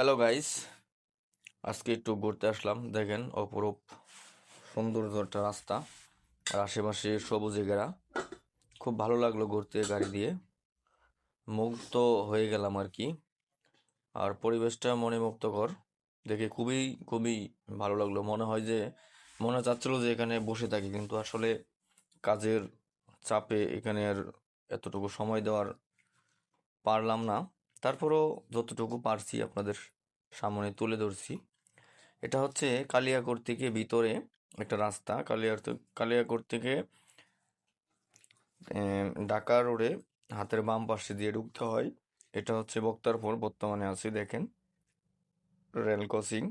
Hello guys আজকে একটু ঘুরতে আসলাম। দেখেন, অপরূপ সৌন্দর্য একটা রাস্তা আর আশেপাশে সবুজে ঘেরা খুব ভালো লাগল ঘুরতে গাড়ি দিয়ে। মুগ্ধ হয়ে গেলাম আর কি। আর পরিবেশটা মনে মুগ্ধকর। দেখে খুবই খুবই ভালো লাগল। মনে হয় যে, মনে চাচ্ছিল যে এখানে বসে থাকি, কিন্তু আসলে কাজের চাপে এখানে আর এতটুকু সময় দেওয়ার পারলাম না। তারপরও যতটুকু পারছি আপনাদের সামনে তুলে ধরছি, এটা হচ্ছে কালিয়াকোট থেকে ভিতরে একটা রাস্তা। কালিয়ার কালিয়াকোট থেকে ঢাকা রোডে হাতের বাম পাশে দিয়ে ঢুকতে হয়। এটা হচ্ছে বক্তারপুর, বর্তমানে আছি দেখেন। Rail crossing.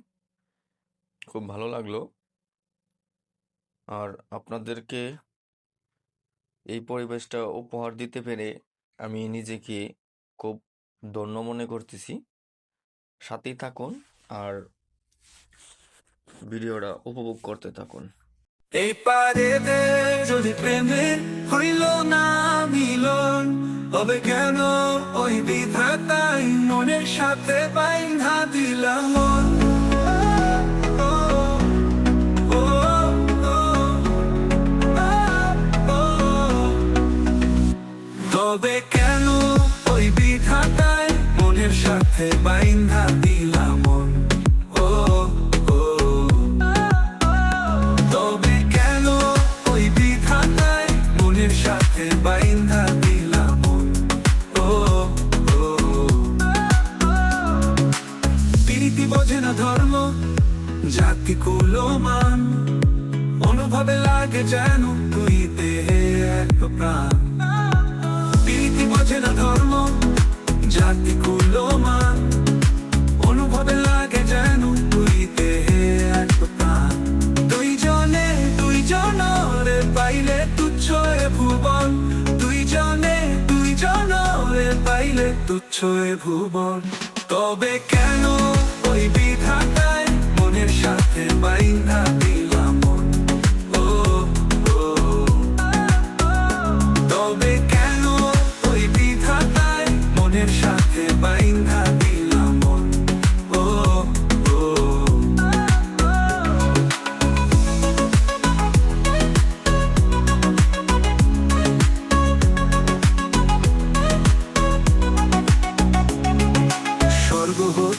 খুব ভালো লাগল। আর আপনাদেরকে এই পরিবেশটা উপহার দিতে পেরে আমি নিজেকে খুব ধন্য মনে করতেছি। সাথেই থাকুন আর ভিডিওটা উপভোগ করতে থাকুন। এই পারেতে যদি প্রেমের হইল না মিলন, তবে কেন ওই বিধাতাই মনের সাথে বাইন্ধা দিলাম? মন প্রীতি বোঝে না ধর্ম, জাতি কুলো মান অনুভবে লাগে যেন তুই দেহে এক প্রাণ। প্রীতি বোঝে না ধর্ম, জাতি কুলো মান অনুভবে লাগে যেন তুই দেহে এক প্রাণ। দুই জনে দুই জনরে পাইলে তুচ্ছ এ ভুবন। দুই জনে দুই জনরে পাইলে তুচ্ছ এ ভুবন। তবে কেন বিধাতায় মনের সাথে বাইন্ধা দিলাম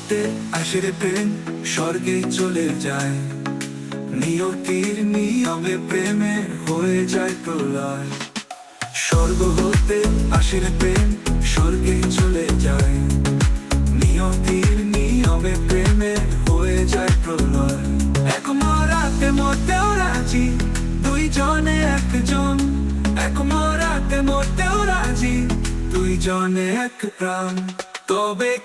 হতে আসে রে প্রেম, স্বর্গে চলে যায়। নিয়তির নিয়মে প্রেমে হয়ে যায় প্রলয়। স্বর্গ হতে আসে রে প্রেম, স্বর্গে চলে যায়। নিয়তির নিয়মে প্রেমে হয়ে যায় প্রলয়। এক মরাতে মরতেও রাজি, দুইজনে একজন। এক মরাতে মরতেও রাজি, দুইজনে এক প্রাণ। তবে